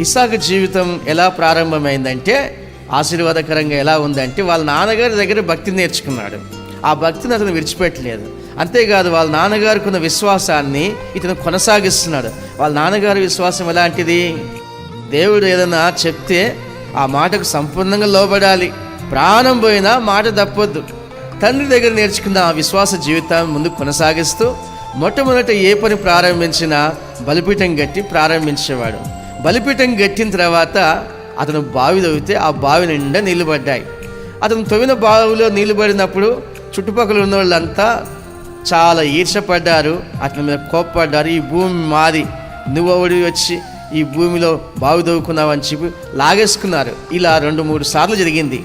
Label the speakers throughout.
Speaker 1: ఇసాకు జీవితం ఎలా ప్రారంభమైందంటే ఆశీర్వాదకరంగా ఎలా ఉందంటే వాళ్ళ నాన్నగారి దగ్గర భక్తి నేర్చుకున్నాడు. ఆ భక్తిని అతను విడిచిపెట్టలేదు. అంతేకాదు వాళ్ళ నాన్నగారికి ఉన్న విశ్వాసాన్ని ఇతను కొనసాగిస్తున్నాడు. వాళ్ళ నాన్నగారి విశ్వాసం ఎలాంటిది? దేవుడు ఏదైనా చెప్తే ఆ మాటకు సంపూర్ణంగా లోబడాలి. ప్రాణం పోయినా మాట తప్పొద్దు. తండ్రి దగ్గర నేర్చుకున్న ఆ విశ్వాస జీవితాన్ని ముందు కొనసాగిస్తూ మొట్టమొదట ఏ పని ప్రారంభించినా బలిపీఠం గట్టి ప్రారంభించేవాడు. బలిపీఠం గట్టిన తర్వాత అతను బావి తవ్వితే ఆ బావి నిండా నీళ్ళు పడ్డాయి. అతను తవ్విన బావిలో నీళ్ళు పడినప్పుడు చుట్టుపక్కల ఉన్న వాళ్ళంతా చాలా ఈర్షపడ్డారు అతని మీద కోప్పడ్డారు. ఈ భూమి మాది. నువ్వొడి వచ్చి ఈ భూమిలో బావి తవ్వుకున్నావని చెప్పి లాగేసుకున్నారు. ఇలా రెండు మూడు సార్లు జరిగింది.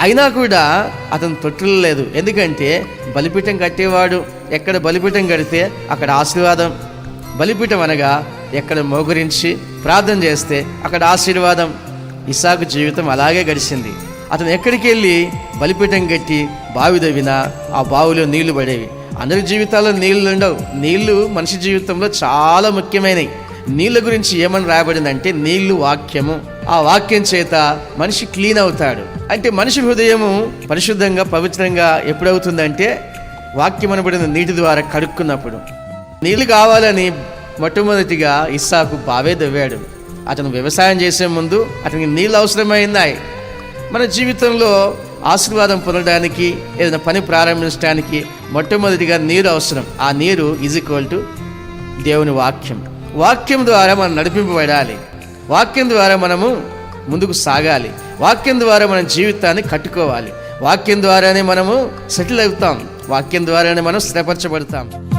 Speaker 1: అయినా కూడా అతను తొట్టులేదు. ఎందుకంటే బలిపీఠం కట్టేవాడు. ఎక్కడ బలిపీఠం కడితే అక్కడ ఆశీర్వాదం. బలిపీఠం అనగా ఎక్కడ మోగురించి ప్రార్థన చేస్తే అక్కడ ఆశీర్వాదం ఇసాకు జీవితం అలాగే గడిచింది. అతను ఎక్కడికి వెళ్ళి బలిపీఠం కట్టి బావి దవ్వినా ఆ బావిలో నీళ్ళు పడేవి. అందరి జీవితాల్లో నీళ్ళు ఉండవు. నీళ్ళు మనిషి జీవితంలో చాలా ముఖ్యమైనవి. నీళ్ళ గురించి ఏమని రాయబడిందంటే నీళ్ళు వాక్యము. ఆ వాక్యం చేత మనిషి క్లీన్ అవుతాడు. అంటే మనిషి హృదయము పరిశుద్ధంగా పవిత్రంగా ఎప్పుడవుతుందంటే వాక్యం అనబడిన నీటి ద్వారా కడుక్కున్నప్పుడు. నీళ్ళు కావాలని మొట్టమొదటిగా ఇస్సాకు బావే దవ్వాడు అతను వ్యవసాయం చేసే ముందు అతనికి నీళ్ళు అవసరమైందాయి మన జీవితంలో ఆశీర్వాదం పొందడానికి ఏదైనా పని ప్రారంభించడానికి మొట్టమొదటిగా నీరు అవసరం. ఆ నీరు ఈజ్ ఈక్వల్ టు దేవుని వాక్యం. వాక్యం ద్వారా మనం నడిపింపబడాలి. వాక్యం ద్వారా మనము ముందుకు సాగాలి. వాక్యం ద్వారా మన జీవితాన్ని కట్టుకోవాలి. వాక్యం ద్వారానే మనము సెటిల్ అవుతాం. వాక్యం ద్వారానే మనం స్థిరపరచబడతాం.